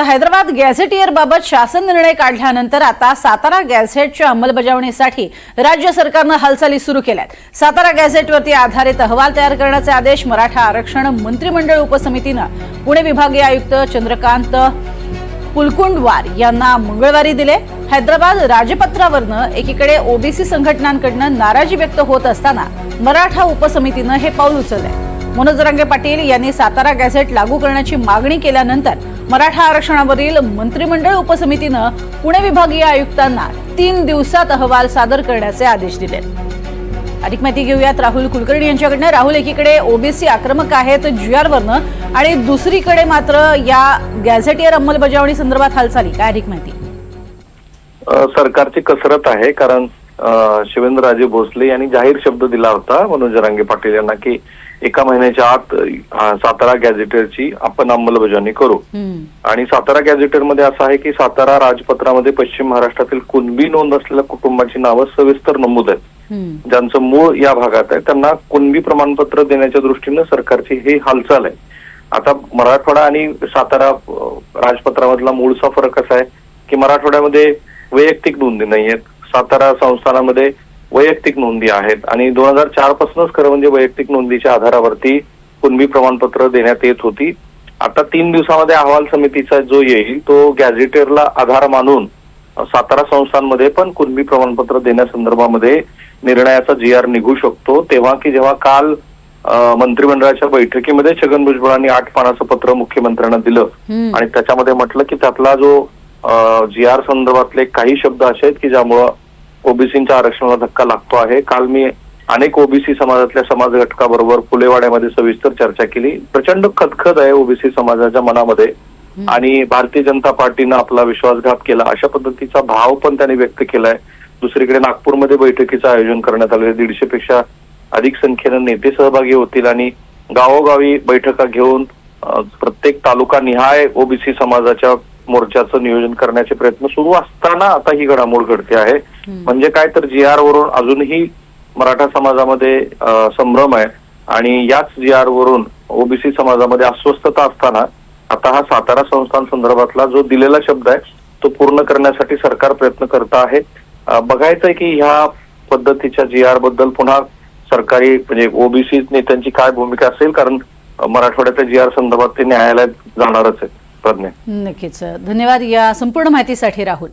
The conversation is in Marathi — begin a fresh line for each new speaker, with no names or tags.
तर हैदराबाद गॅझेटियर बाबत शासन निर्णय काढल्यानंतर आता सातारा गॅझेटच्या अंमलबजावणीसाठी राज्य सरकारनं हालचाली सुरू केल्यात. सातारा गॅझेटवरती आधारित अहवाल तयार करण्याचे आदेश मराठा आरक्षण मंत्रिमंडळ उपसमितीनं पुणे विभागीय आयुक्त चंद्रकांत पुलकुंडवार यांना मंगळवारी दिले. हैदराबाद राजपत्रावरनं एकीकडे ओबीसी संघटनांकडनं नाराजी व्यक्त होत असताना मराठा उपसमितीनं हे पाऊल उचललंय. मनोज जरांगे पाटील यांनी सातारा गॅझेट लागू करण्याची मागणी केल्यानंतर मराठा आरक्षणावरील मंत्रिमंडळ उपसमितीनं पुणे विभागीय आयुक्तांना तीन दिवसात अहवाल सादर करण्याचे आदेश दिले. अधिक माहिती घेऊयात राहुल कुलकर्णी यांच्याकडनं. राहुल एकीकडे ओबीसी आक्रमक आहेत जी वरनं आणि दुसरीकडे मात्र या गॅझेटियर अंमलबजावणी संदर्भात हालचाली. काय अधिक माहिती?
सरकारची कसरत आहे कारण शिवेंद्रराजे भोसले यांनी जाहीर शब्द दिला होता मनोज जरांगे पाटील यांना की एका महिन्याच्या आत सातारा गॅझेटरची आपण अंमलबजावणी करू. आणि सातारा गॅझेटरमध्ये असं आहे की सातारा राजपत्रामध्ये पश्चिम महाराष्ट्रातील कुणबी नोंद असलेल्या कुटुंबाची नावं सविस्तर नमूद आहेत. ज्यांचं मूळ या भागात आहे त्यांना कुणबी प्रमाणपत्र देण्याच्या दृष्टीनं सरकारची ही हालचाल आहे. आता मराठवाडा आणि सातारा राजपत्रामधला मूळचा फरक असा आहे की मराठवाड्यामध्ये वैयक्तिक नोंदी नाहीयेत. सातारा संस्थानामध्ये वैयक्तिक नोंदी आहेत आणि दोन हजार चार पासूनच खरं म्हणजे वैयक्तिक नोंदीच्या आधारावरती कुणबी प्रमाणपत्र देण्यात येत होती. आता तीन दिवसामध्ये अहवाल समितीचा जो येईल तो गॅझेटेअरला आधार मानून सातारा संस्थांमध्ये पण कुणबी प्रमाणपत्र देण्यासंदर्भामध्ये निर्णयाचा जी आर निघू शकतो. तेव्हा की जेव्हा काल मंत्रिमंडळाच्या बैठकीमध्ये छगन भुजबळांनी आठ पानाचं पत्र मुख्यमंत्र्यांना दिलं. आणि त्याच्यामध्ये म्हटलं की त्यातला जो जी आर संदर्भातले काही शब्द असे आहेत की ज्यामुळं ओबीसीच्या आरक्षणाला धक्का लागतो आहे. काल मी अनेक ओबीसी समाजातल्या समाज घटकाबरोबर फुलेवाड्यामध्ये सविस्तर चर्चा केली. प्रचंड खदखद आहे ओबीसी समाजाच्या मनामध्ये. आणि भारतीय जनता पार्टीनं आपला विश्वासघात केला. अशा पद्धतीचा भाव पण त्यांनी व्यक्त केलाय. दुसरीकडे नागपूरमध्ये बैठकीचं आयोजन करण्यात आलं. दीडशे पेक्षा अधिक संख्येनं नेते सहभागी होतील आणि गावोगावी बैठका घेऊन प्रत्येक तालुका निहाय ओबीसी समाजाच्या मोर्चाचं नियोजन करण्याचे प्रयत्न सुरू असताना आता ही घडामोड घडते आहे. म्हणजे काय तर जी आर वरून अजूनही मराठा समाजामध्ये संभ्रम आहे आणि याच जी आर वरून ओबीसी समाजामध्ये अस्वस्थता असताना आता हा सातारा संस्थान संदर्भातला जो दिलेला शब्द आहे तो पूर्ण करण्यासाठी सरकार प्रयत्न करत आहे. अ, बघायचंय की ह्या पद्धतीच्या जी आरबद्दल पुन्हा सरकारी म्हणजे ओबीसी नेत्यांची काय भूमिका असेल? कारण मराठवाड्याच्या जी आर संदर्भात ते न्यायालयात जाणारच आहेत प्रज्ञा.
नक्कीच. धन्यवाद या संपूर्ण माहितीसाठी राहुल.